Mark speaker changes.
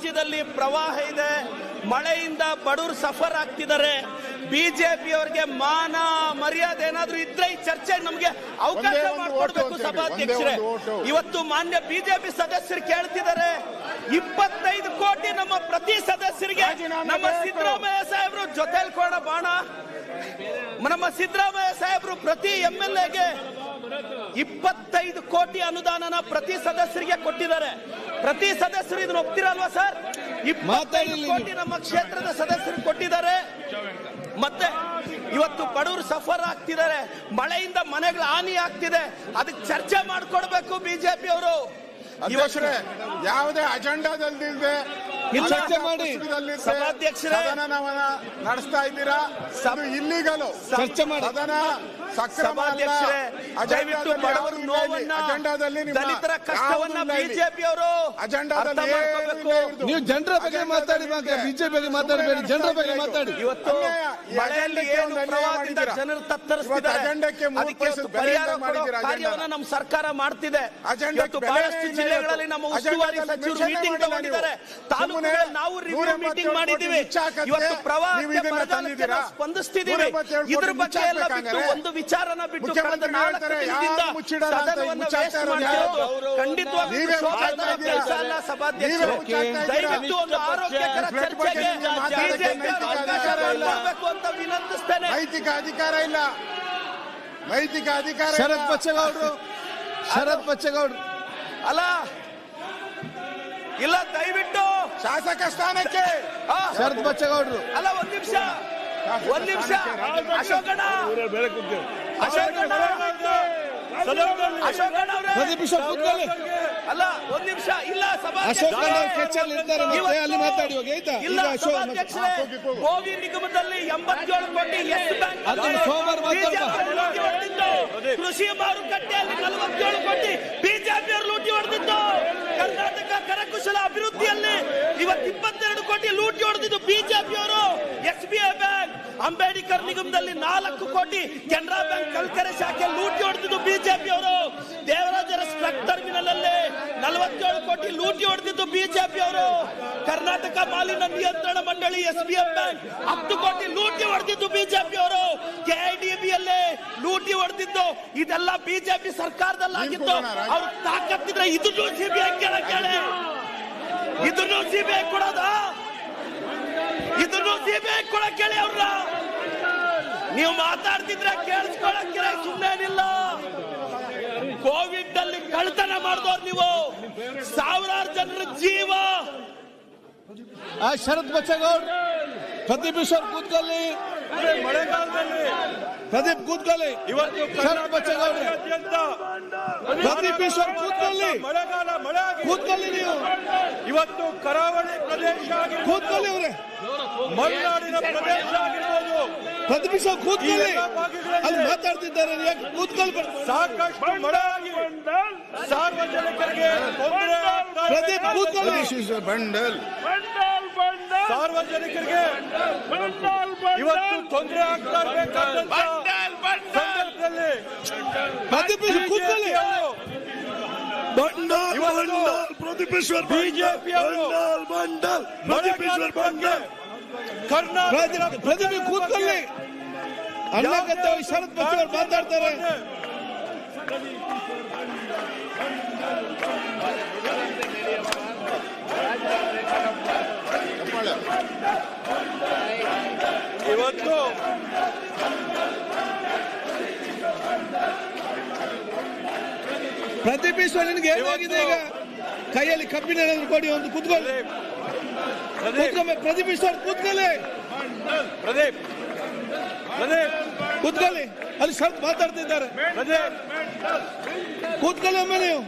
Speaker 1: ರಾಜ್ಯದಲ್ಲಿ ಪ್ರವಾಹ ಇದೆ ಮಳೆಯಿಂದ ಬಡವರು ಸಫರ್ ಆಗ್ತಿದ್ದಾರೆ ಬಿಜೆಪಿಯವರಿಗೆ ಮಾನ ಮರ್ಯಾದೆ ಏನಾದರೂ ಇದ್ರೆ ಈ ಚರ್ಚೆ ನಮ್ಗೆ ಅವಕಾಶ ಮಾಡಿಕೊಡ್ಬೇಕು ಸಭಾಧ್ಯಕ್ಷರೇ. ಇವತ್ತು ಮಾನ್ಯ ಬಿಜೆಪಿ ಸದಸ್ಯರು ಕೇಳ್ತಿದ್ದಾರೆ ಇಪ್ಪತ್ತೈದು ಕೋಟಿ ನಮ್ಮ ಪ್ರತಿ ಸದಸ್ಯರಿಗೆ ನಮ್ಮ. ಸಿದ್ದರಾಮಯ್ಯ ಸಾಹೇಬರು ಜೊತೆಲಿ ಕೊಡ ಬಾಣ ನಮ್ಮ ಸಿದ್ದರಾಮಯ್ಯ ಸಾಹೇಬರು ಪ್ರತಿ ಎಂ ಎಲ್ ಎಗೆ ಇಪ್ಪತ್ತೈದು ಕೋಟಿ ಅನುದಾನನ ಪ್ರತಿ ಸದಸ್ಯರಿಗೆ ಕೊಟ್ಟಿದ್ದಾರೆ ಪ್ರತಿ ಸದಸ್ಯರು ಇದನ್ನ ಒಪ್ತಿರಲ್ವಾ ಸರ್ ಇಪ್ಪತ್ತೈದು. ಕೋಟಿ ನಮ್ಮ ಕ್ಷೇತ್ರದ ಸದಸ್ಯರು ಕೊಟ್ಟಿದ್ದಾರೆ ಮತ್ತೆ ಇವತ್ತು ಬಡವರು ಸಫರ್ ಆಗ್ತಿದ್ದಾರೆ ಮಳೆಯಿಂದ ಮನೆಗಳ ಹಾನಿ ಆಗ್ತಿದೆ ಅದಕ್ಕೆ ಚರ್ಚೆ ಮಾಡ್ಕೊಡ್ಬೇಕು ಬಿಜೆಪಿ ಅವರು
Speaker 2: ಅಧ್ಯಕ್ಷರೇ ಯಾವುದೇ ಅಜೆಂಡಾದಲ್ಲಿದೆ
Speaker 1: ಇಲ್ಲ.
Speaker 2: ಚರ್ಚೆ ಮಾಡಿ
Speaker 1: ಸಭಾಧ್ಯಕ್ಷರೇ.
Speaker 2: ಸದನವನ್ನ ನಡೆಸ್ತಾ ಇದ್ದೀರಾ
Speaker 1: ಸಭ-
Speaker 2: ಇಲ್ಲಿಗಲು
Speaker 3: ಚರ್ಚೆ ಮಾಡಿ.
Speaker 2: ಸದನ.
Speaker 1: ಸಭಾಧ್ಯಕ್ಷರೇ ದಯವಿಟ್ಟು
Speaker 2: ಅಜೆಂಡಾದಲ್ಲಿ
Speaker 1: ಬಡವರ. ನೋವನ್ನ
Speaker 2: ಅಜೆಂಡಾದಲ್ಲಿ ನಿಮ್ಮ
Speaker 1: ದಲಿತರ ಕಷ್ಟವನ್ನ. ಬಿಜೆಪಿ ಅವರು
Speaker 2: ಅಜೆಂಡಾದಲ್ಲಿ
Speaker 3: ನೀವು ಜನರ ಬಗ್ಗೆ ಮಾತಾಡಿ ಬಿಜೆಪಿ ಬಗ್ಗೆ ಮಾತಾಡಬೇಡಿ ಜನರ ಬಗ್ಗೆ ಮಾತಾಡಿ
Speaker 1: ಇವತ್ತು ಜನರು ತತ್ತರಿಸ್ತಿದ್ದಾರೆ. ನಮ್ಮ ಸರ್ಕಾರ ಮಾಡ್ತಿದೆ.
Speaker 2: ಅಜೆಂಡಕ್ಕೆ
Speaker 1: ಬಹಳಷ್ಟು ಜಿಲ್ಲೆಗಳಲ್ಲಿ ನಮ್ಮ ಉಸ್ತುವಾರಿ ಸಚಿವರು ಮೀಟಿಂಗ್ ತಗೊಂಡಿದ್ದಾರೆ. ತಾಲೂಕುಗಳಲ್ಲಿ ನಾವು ರಿವ್ಯೂ ಮೀಟಿಂಗ್
Speaker 2: ಮಾಡಿದೀವಿ
Speaker 1: ಮಾಡಿದ್ದೀವಿ. ಇವತ್ತು ಪ್ರವಾಹ ಸ್ಪಂದಿಸ್ತಿದ್ದೀವಿ. ಇದ್ರ ಬಗ್ಗೆ ಎಲ್ಲ ಬಿಟ್ಟು ಒಂದು ವಿಚಾರನ ಬಿಟ್ಟು ಕಳೆದ ನಾಲ್ಕು ದಿನದಿಂದ ಸದನವನ್ನ
Speaker 2: ಇರೋದು
Speaker 1: ಮಾಡ್ತಿರೋದು ಖಂಡಿತವಾಗಿ ಶೋಭೆ? ಕೆಲಸ ಅಲ್ಲ ಸಭಾಧ್ಯಕ್ಷರು? ದಯವಿಟ್ಟು ಒಂದು ಆರೋಗ್ಯಕರ ಚರ್ಚೆಗೆ
Speaker 2: ನಿಮ್ಗೆ ಮಾತಾಡಕ್ಕೆ
Speaker 1: ಬಿಜೆಪಿ
Speaker 2: ನೈತಿಕ
Speaker 1: ಅವಕಾಶ
Speaker 2: ಅಧಿಕಾರ ಇಲ್ಲ.
Speaker 1: ಮಾಡ್ಕೊಡ್ಬೇಕು ಅಂತ ವಿನಂತಿಸ್ತೇನೆ
Speaker 2: ನೈತಿಕ ಅಧಿಕಾರ ಇಲ್ಲ. ನೈತಿಕ ಅಧಿಕಾರ ಇಲ್ಲ.
Speaker 3: ಶರತ್ ಬಚ್ಚೇಗೌಡರು ಶರತ್ ಬಚ್ಚೇಗೌಡರು
Speaker 1: ಅಲ್ಲ ಇಲ್ಲ ದಯವಿಟ್ಟು.
Speaker 2: ಶಾಸಕ ಸ್ಥಾನಕ್ಕೆ.
Speaker 1: ಆ,
Speaker 3: ಶರತ್ ಬಚ್ಚೇಗೌಡರು
Speaker 1: ಅಲ್ಲ ಒಂದ್ ನಿಮಿಷ. ಒಂದ್ ನಿಮಿಷ. ಅಶೋಕಣ್ಣ. ಅಶೋಕಣ್ಣ.
Speaker 3: ಕೂತ್ಕೊಳ್ಳಿ.
Speaker 1: ಅಲ್ಲ ಒಂದ್ ನಿಮಿಷ ಇಲ್ಲ
Speaker 3: ಅಶೋಕ್ ಇರ್ತಾರೆ ಮತ್ತೆ ಅಲ್ಲಿ ಮಾತಾಡಿ ಹೋಗಿ ಆಯ್ತಾ?
Speaker 1: ಇಲ್ಲ
Speaker 3: ಅಶೋಕ್
Speaker 1: ನಿಗಮದಲ್ಲಿ ಎಂಬತ್ತೇಳು ಕೋಟಿ ಎಸ್ ಬ್ಯಾಂಕ್
Speaker 3: ಸೋಮವಾರ
Speaker 1: ಕೃಷಿ ಮಾರುಕಟ್ಟೆಯಲ್ಲಿ ನಲವತ್ತೇಳು ಕೋಟಿ ಬಿಜೆಪಿ ಅವರು ಲೂಟಿ ಹೊಡೆದಿದ್ದು ಕರ್ನಾಟಕ ಕರಕುಶಲ ಅಭಿವೃದ್ಧಿಯಲ್ಲಿ ಇವತ್ತು ಇಪ್ಪತ್ತೆರಡು ಕೋಟಿ ಲೂಟಿ ಹೊಡೆದಿದ್ದು ಬಿಜೆಪಿ ಅವರು ಎಸ್ ಬಿ ಐ ಅಂಬೇಡ್ಕರ್ ನಿಗಮದಲ್ಲಿ ನಾಲ್ಕು ಕೋಟಿ ಕೆನರಾ ಬ್ಯಾಂಕ್ ಕಲ್ಕರೆ ಶಾಖೆ ಲೂಟಿ ಹೊಡೆದಿದ್ದು ಬಿಜೆಪಿ ಅವರು ದೇವರಾಜರ ಸ್ಟ್ರಕ್ ಟರ್ಮಿನಲ್ ಅಲ್ಲಿ ನಲವತ್ತೇಳು ಕೋಟಿ ಲೂಟಿ ಹೊಡೆದಿದ್ದು ಬಿಜೆಪಿ ಅವರು ಕರ್ನಾಟಕ ಮಾಲಿನ್ಯ ನಿಯಂತ್ರಣ ಮಂಡಳಿ ಎಸ್ ಬಿ ಎಫ್ ಬ್ಯಾಂಕ್ ಹತ್ತು ಕೋಟಿ ಲೂಟಿ ಹೊಡೆದಿದ್ದು ಬಿಜೆಪಿ ಅವರು ಕೆಐಡಿಬಿ ಅಲ್ಲಿ ಲೂಟಿ ಹೊಡೆದಿದ್ದು. ಇದೆಲ್ಲ ಬಿಜೆಪಿ ಸರ್ಕಾರದಲ್ಲಾಗಿತ್ತು. ಅವ್ರು ತಾಕತ್ತಿದ್ರೆ ಇದನ್ನು ಸಿಬಿಐ ಕೇಳಿ. ಇದನ್ನು ಸಿಬಿಐ ಕೊಡೋದ? ಇದನ್ನು ಸಿಬಿಐ ಕೊಡ ಕೇಳಿ ಅವ್ರನ್ನ. ನೀವು ಮಾತಾಡ್ತಿದ್ರೆ ಕೇಳಿಸ್ಕೊಳಕ್ಕೆ ಸುಮ್ಮನೇನಿಲ್ಲ ಕೋವಿಡ್ ಅಲ್ಲಿ ಕಳ್ತನ ಮಾಡಿದವ್ರು ನೀವು. ಸಾವಿರಾರು ಜನರ ಜೀವ.
Speaker 3: ಆ ಶರತ್ ಬಚ್ಚೇಗೌಡ ಪ್ರದೀಪ್ ಈಶ್ವರ್ ಕೂತ್ಕೊಳ್ಳಿ.
Speaker 4: ಮಳೆಗಾಲದಲ್ಲಿ
Speaker 3: ಪ್ರದೀಪ್ ಕೂತ್ಕೊಳ್ಳಿ.
Speaker 4: ಇವತ್ತು
Speaker 3: ಶರತ್
Speaker 4: ಬಚ್ಚೇಗೌಡ
Speaker 3: ಪ್ರದೀಪ್ ಈಶ್ವರ್ ಕೂತ್ಕೊಳ್ಳಿ.
Speaker 4: ಮಳೆಗಾಲ ಮಳೆ.
Speaker 3: ಕೂತ್ಕೊಳ್ಳಿ ನೀವು.
Speaker 4: ಇವತ್ತು ಕರಾವಳಿ ಪ್ರದೇಶ
Speaker 3: ಕೂತ್ಕೊಳ್ಳಿ ಅವ್ರೆ.
Speaker 4: ಮಲೆನಾಡಿನ ಪ್ರದೇಶ ಆಗಿರ್ಬೋದು
Speaker 3: ಪ್ರದೀಪ್ ಈಶ್ವರ್ ಕೂತ್ಕೊಳ್ಳಿ
Speaker 4: ಎಲ್ಲ ಭಾಗಗಳಲ್ಲಿ
Speaker 3: ಅಲ್ಲಿ ಮಾತಾಡ್ತಿದ್ದಾರೆ ನೀವು ಯಾಕೆ ಕೂತ್ಕೊಳ್ಬೇಡಿ
Speaker 4: ಸಾಕಷ್ಟು ಮಳೆ ಆಗಿ ಸಾರ್ವಜನಿಕರಿಗೆ ತೊಂದರೆ ಆಗ್ತಾ ಇದೆ.
Speaker 3: ಪ್ರದೀಪ್ ಕೂತ್ಕೊಳ್ಳಿ
Speaker 2: ಬಂಡಲ್
Speaker 4: ಸಾರ್ವಜನಿಕರಿಗೆ ಇವತ್ತು ತೊಂದರೆ ಆಗ್ತಾ ಇರಬೇಕಾದಂತ ಸಂದರ್ಭದಲ್ಲಿ
Speaker 3: ಪ್ರದೀಪ್ ಈಶ್ವರ್ ಕೂತ್ಕೊಳ್ಳಿ
Speaker 4: ಬಿಜೆಪಿ ಅವರು ಕರ್ನಾಟಕ
Speaker 3: ಪ್ರದೀಪ್ ಪ್ರದೀಪ್ ಈಶ್ವರ್ ಕೂತ್ಕೊಳ್ಳಿ. ಅಣ್ಣಗತ್ತ ಶರತ್ ಬಚ್ಚೇಗೌಡ್ರು ಮಾತಾಡ್ತಾರೆ.
Speaker 4: ಇವತ್ತು
Speaker 3: ಪ್ರತಿಭಿಸುವ ನಿನ್ಗೆ ಏನಾಗಿದೆ ಈಗ? ಕೈಯಲ್ಲಿ ಕಬ್ಬಿಣ ಏನಾದ್ರು ಕೊಡಿ ಒಂದು ಕೂತ್ಕೊಳ್ಳಿ.
Speaker 4: ಪ್ರದೀಪ್.
Speaker 3: ಸರ್ ಕೂತ್ಕೊಳ್ಳಿ.
Speaker 4: ಪ್ರದೀಪ್. ಪ್ರದೀಪ್.
Speaker 3: ಕೂತ್ಕೊಳ್ಳಿ. ಅಲ್ಲಿ ಸ್ವಲ್ಪ ಮಾತಾಡ್ತಿದ್ದಾರೆ. ಕೂತ್ಕೊಳ್ಳಿ ಒಮ್ಮೆ ನೀವು.